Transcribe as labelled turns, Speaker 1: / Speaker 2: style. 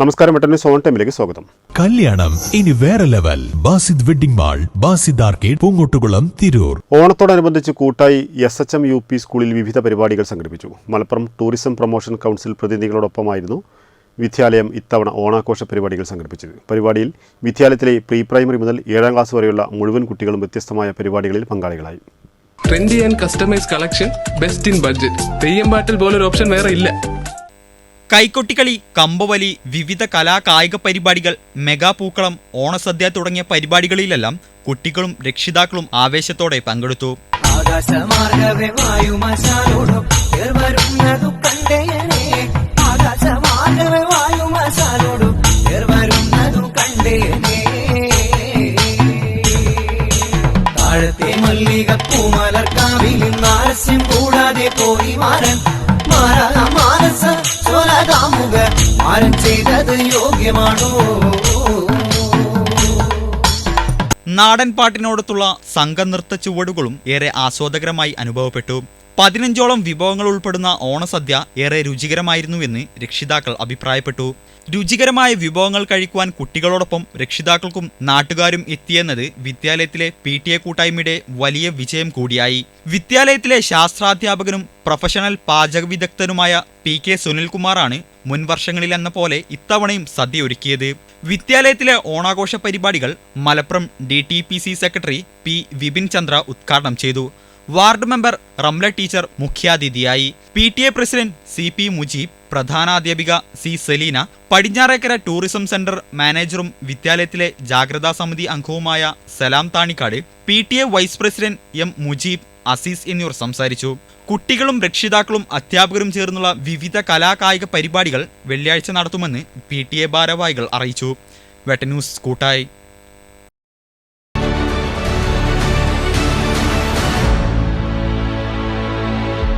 Speaker 1: നമസ്കാരം വെട്ടനെ സോൺ ടൈമിലേക്ക് സ്വാഗതം.
Speaker 2: കല്യാണം ഇനി വേറെ level. Basid wedding mall Basid arcade Poongottukulam Tirur.
Speaker 1: ഓണത്തോടനുബന്ധിച്ച് കൂട്ടായി S H M U P സ്കൂളിൽ വിവിധ പരിപാടികൾ സംഘടിപ്പിച്ചു. മലപ്പുറം ടൂറിസം പ്രൊമോഷൻ കൗൺസിൽ പ്രതിനിധികളോടൊപ്പമായിരുന്നു വിദ്യാലയം ഇത്തവണ ഓണാഘോഷ പരിപാടികൾ സംഘടിപ്പിച്ചത്. പരിപാടിയിൽ വിദ്യാലയത്തിലെ പ്രീ പ്രൈമറി മുതൽ ഏഴാം ക്ലാസ് വരെയുള്ള മുഴുവൻ കുട്ടികളും വ്യത്യസ്തമായ പരിപാടികളിൽ പങ്കാളികളായി.
Speaker 3: Trendy and customise collection best in budget Theyyam പാട്ടിൽ പോലൊരു ഓപ്ഷൻ വേറെ ഇല്ല.
Speaker 4: കൈക്കൊട്ടിക്കളി കമ്പവലി വിവിധ കലാ കായിക പരിപാടികൾ മെഗാ പൂക്കളം ഓണസദ്യ തുടങ്ങിയ പരിപാടികളിലെല്ലാം കുട്ടികളും രക്ഷിതാക്കളും ആവേശത്തോടെ പങ്കെടുത്തു.
Speaker 5: താഴത്തെ മല്ലിക പൂമലർക്കാവിൽ നാരസ്യം കൂടാതെ പോയി മാറൻ സ്വലകാമുക ആരും ചെയ്തത് യോഗ്യമാണോ?
Speaker 4: നാടൻ പാട്ടിനോടത്തുള്ള സംഘനൃത്ത ചുവടുകളും ഏറെ ആസ്വാദകരമായി അനുഭവപ്പെട്ടു. പതിനഞ്ചോളം വിഭവങ്ങൾ ഉൾപ്പെടുന്ന ഓണസദ്യ ഏറെ രുചികരമായിരുന്നുവെന്ന് രക്ഷിതാക്കൾ അഭിപ്രായപ്പെട്ടു. രുചികരമായ വിഭവങ്ങൾ കഴിക്കുവാൻ കുട്ടികളോടൊപ്പം രക്ഷിതാക്കൾക്കും നാട്ടുകാരും എത്തിയെന്നത് വിദ്യാലയത്തിലെ പി ടി എ കൂട്ടായ്മയുടെ വലിയ വിജയം കൂടിയായി. വിദ്യാലയത്തിലെ ശാസ്ത്രാധ്യാപകനും പ്രൊഫഷണൽ പാചക വിദഗ്ധനുമായ പി കെ സുനിൽകുമാറാണ് മുൻവർഷങ്ങളിലെന്ന പോലെ ഇത്തവണയും സദ്യ ഒരുക്കിയത് വിദ്യാലയത്തിലെ ഓണാഘോഷ പരിപാടികൾ Malappuram D T P C secretary P Vipin Chandra ഉദ്ഘാടനം ചെയ്തു. വാർഡ് മെമ്പർ റംല ടീച്ചർ മുഖ്യാതിഥിയായി. P T A president C P Mujeeb പ്രധാനാധ്യാപിക C Selina Padinjarekkara tourism centre മാനേജറും വിദ്യാലയത്തിലെ ജാഗ്രതാ സമിതി അംഗവുമായ Salam Thanikkad P T A vice president M Mujeeb Azeez എന്നിവർ സംസാരിച്ചു. കുട്ടികളും രക്ഷിതാക്കളും അധ്യാപകരും ചേർന്നുള്ള വിവിധ കലാകായിക പരിപാടികൾ വെള്ളിയാഴ്ച നടത്തുമെന്ന് പി ടി എ ഭാരവാഹികൾ അറിയിച്ചു. വെട്ടന്യൂസ് കൂട്ടായി.